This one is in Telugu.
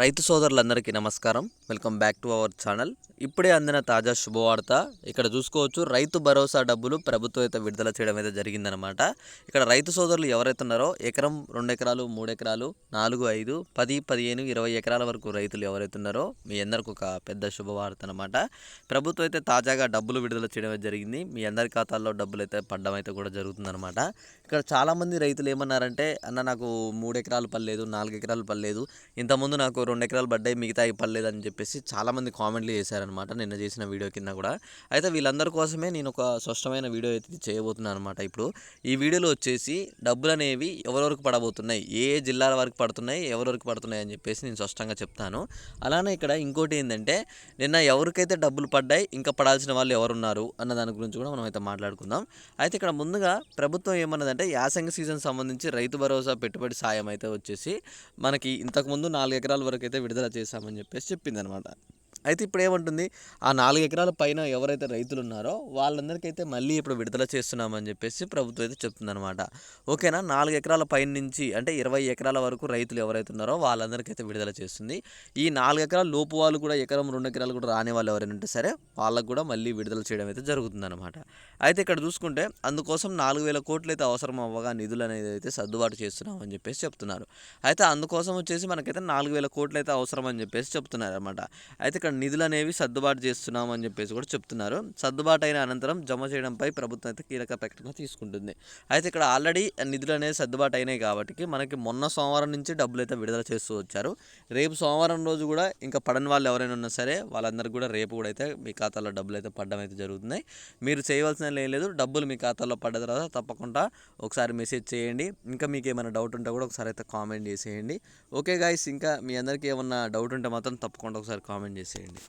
రైతు సోదరులందరికీ నమస్కారం. Welcome back to our channel. ఇప్పుడే అందిన తాజా శుభవార్త. ఇక్కడ చూసుకోవచ్చు రైతు భరోసా డబ్బులు ప్రభుత్వం అయితే విడుదల చేయడం అయితే జరిగిందనమాట ఇక్కడ రైతు సోదరులు ఎవరైతే ఉన్నారో ఎకరం రెండు ఎకరాలు మూడు ఎకరాలు నాలుగు ఐదు పది పదిహేను ఇరవై ఎకరాల వరకు రైతులు ఎవరైతే ఉన్నారో మీ అందరికి ఒక పెద్ద శుభవార్త అనమాట ప్రభుత్వం అయితే తాజాగా డబ్బులు విడుదల చేయడం జరిగింది. మీ అందరి ఖాతాల్లో డబ్బులు అయితే పడడం అయితే కూడా జరుగుతుందనమాట ఇక్కడ చాలామంది రైతులు ఏమన్నారంటే అన్న నాకు మూడు ఎకరాలు పర్లేదు నాలుగు ఎకరాలు పర్లేదు ఇంతకుముందు నాకు రెండు ఎకరాలు పడ్డాయి మిగతా పర్లేదు అని చెప్పేసి చాలామంది కామెంట్లు చేశారనమాట నిన్న చేసిన వీడియో కింద కూడా. అయితే వీళ్ళందరి కోసమే నేను ఒక స్పష్టమైన వీడియో అయితే చేయబోతున్నాను అనమాట ఇప్పుడు. ఈ వీడియోలో వచ్చేసి డబ్బులు అనేవి ఎవరెవరికి పడబోతున్నాయి ఏ జిల్లాల వరకు పడుతున్నాయి ఎవరెవరికి పడుతున్నాయి అని చెప్పేసి నేను స్పష్టంగా చెప్తాను. అలానే ఇక్కడ ఇంకోటి ఏంటంటే నిన్న ఎవరికైతే డబ్బులు పడ్డాయి ఇంకా పడాల్సిన వాళ్ళు ఎవరున్నారు అన్న దాని గురించి కూడా మనం అయితే మాట్లాడుకుందాం. అయితే ఇక్కడ ముందుగా ప్రభుత్వం ఏమన్నదంటే యాసంగి సీజన్ సంబంధించి రైతు భరోసా పెట్టుబడి సాయం అయితే వచ్చేసి మనకి ఇంతకుముందు నాలుగు ఎకరాల వరకు అయితే విడుదల చేశామని చెప్పేసి చెప్పింది అనమాట అయితే ఇప్పుడు ఏమంటుంది ఆ నాలుగు ఎకరాల పైన ఎవరైతే రైతులు ఉన్నారో వాళ్ళందరికైతే మళ్ళీ ఇప్పుడు విడుదల చేస్తున్నామని చెప్పేసి ప్రభుత్వం అయితే చెప్తుందనమాట ఓకేనా? నాలుగు ఎకరాల పైన నుంచి అంటే ఇరవై ఎకరాల వరకు రైతులు ఎవరైతే ఉన్నారో వాళ్ళందరికైతే విడుదల చేస్తుంది. ఈ నాలుగు ఎకరాల లోపు వాళ్ళు కూడా ఎకరం రెండు ఎకరాలు కూడా రాని వాళ్ళు ఎవరైనా ఉంటే సరే వాళ్ళకు కూడా మళ్ళీ విడుదల చేయడం అయితే జరుగుతుందన్నమాట. అయితే ఇక్కడ చూసుకుంటే అందుకోసం నాలుగు వేల కోట్లు అయితే అవసరం అవ్వగా నిధులు అనేది అయితే సర్దుబాటు చేస్తున్నామని చెప్పేసి చెప్తున్నారు. అయితే అందుకోసం వచ్చేసి మనకైతే నాలుగు వేల కోట్లు అయితే అవసరం అని చెప్పేసి చెప్తున్నారు అనమాట అయితే ఇక్కడ నిధులు అనేవి సర్దుబాటు చేస్తున్నాం అని చెప్పేసి కూడా చెప్తున్నారు. సర్దుబాటు అయిన అనంతరం జమ చేయడంపై ప్రభుత్వం అయితే కీలక ప్రకటన తీసుకుంటుంది. అయితే ఇక్కడ ఆల్రెడీ నిధులు అనేవి సర్దుబాటు అయినాయి కాబట్టి మనకి మొన్న సోమవారం నుంచి డబ్బులు అయితే విడుదల చేస్తూ వచ్చారు. రేపు సోమవారం రోజు కూడా ఇంకా పడని వాళ్ళు ఎవరైనా ఉన్నా సరే వాళ్ళందరికీ కూడా రేపు కూడా అయితే మీ ఖాతాలో డబ్బులు అయితే పడడం అయితే జరుగుతున్నాయి. మీరు చేయవలసిన ఏం లేదు డబ్బులు మీ ఖాతాలో పడ్డ తర్వాత తప్పకుండా ఒకసారి మెసేజ్ చేయండి. ఇంకా మీకు ఏమైనా డౌట్ ఉంటే కూడా ఒకసారి అయితే కామెంట్ చేసేయండి. ఓకే గాయస్ ఇంకా మీ అందరికీ ఏమన్నా డౌట్ ఉంటే మాత్రం తప్పకుండా ఒకసారి కామెంట్ చేసేయండి. చేయండి